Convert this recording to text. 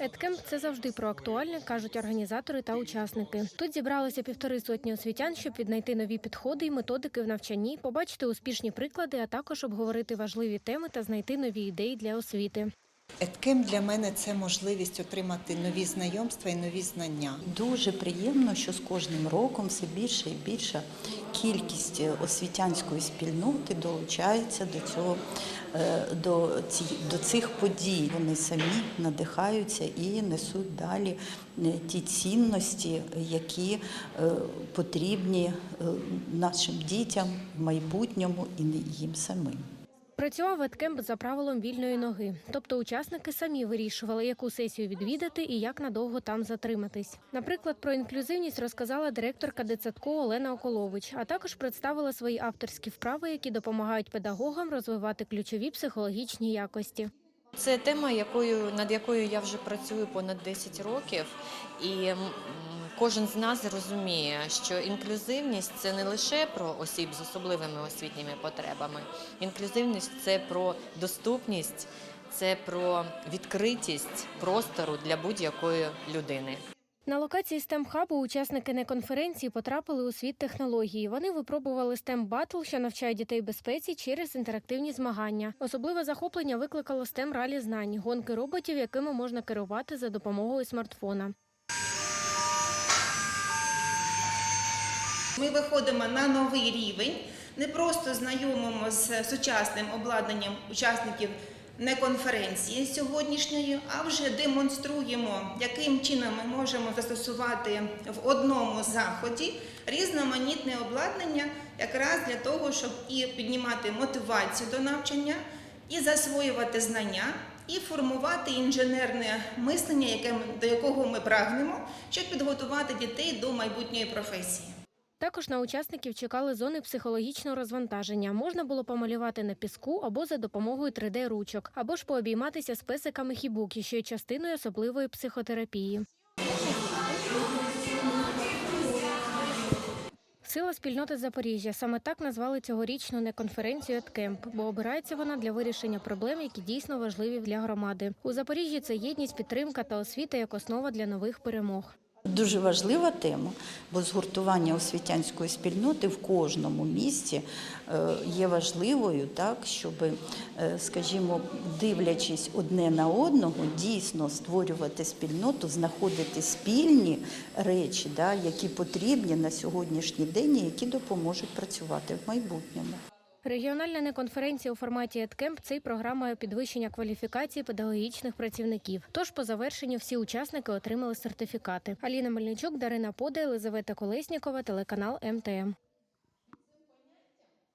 Едкемп це завжди про актуальне, кажуть організатори та учасники. Тут зібралися півтори сотні освітян, щоб віднайти нові підходи і методики в навчанні, побачити успішні приклади, а також обговорити важливі теми та знайти нові ідеї для освіти. Еткем для мене це можливість отримати нові знайомства і нові знання. Дуже приємно, що з кожним роком все більше і більша кількість освітянської спільноти долучається до цього е, до, ці, до цих подій. Вони самі надихаються і несуть далі е, ті цінності, які е, потрібні е, нашим дітям в майбутньому і їм самим. Працював веткемп за правилом вільної ноги, тобто учасники самі вирішували, яку сесію відвідати і як надовго там затриматись. Наприклад, про інклюзивність розказала директорка дитсадку Олена Околович, а також представила свої авторські вправи, які допомагають педагогам розвивати ключові психологічні якості. Це тема, якою над якою я вже працюю понад 10 років, і кожен з нас розуміє, що інклюзивність це не лише про осіб з особливими освітніми потребами. Інклюзивність це про доступність, це про відкритість простору для будь-якої людини. На локації STEM хабу учасники неконференції потрапили у світ технології. Вони випробували STEM Battle, що навчає дітей безпеці через інтерактивні змагання. Особливе захоплення викликало STEM ралі знань, гонки роботів, якими можна керувати за допомогою смартфона. Ми виходимо на новий рівень, не просто знайомимо з сучасним обладнанням учасників не конференції сьогоднішньої, а вже демонструємо, яким чином ми можемо застосувати в одному заході різноманітне обладнання, якраз для того, щоб і піднімати мотивацію до навчання, і засвоювати знання. І формувати інженерне мислення, до якого ми прагнемо, щоб підготувати дітей до майбутньої професії. Також на учасників чекали зони психологічного розвантаження. Можна було помалювати на піску або за допомогою 3D-ручок, або ж пообійматися з песиками хібукі, що є частиною особливої психотерапії. Сила спільноти Запоріжжя саме так назвали цьогорічну неконференцію «Еткемп», бо обирається вона для вирішення проблем, які дійсно важливі для громади. У Запоріжжі це єдність, підтримка та освіта як основа для нових перемог. Дуже важлива тема, бо згуртування освітянської спільноти в кожному місті е, є важливою, так щоб, е, скажімо, дивлячись одне на одного, дійсно створювати спільноту, знаходити спільні речі, да, які потрібні на сьогоднішній день і які допоможуть працювати в майбутньому. Регіональна неконференція у форматі «Еткемп» – це й програма підвищення кваліфікації педагогічних працівників. Тож по завершенню всі учасники отримали сертифікати. Аліна Мельничук, Дарина Пода, Елизавета Колеснікова, телеканал МТМ.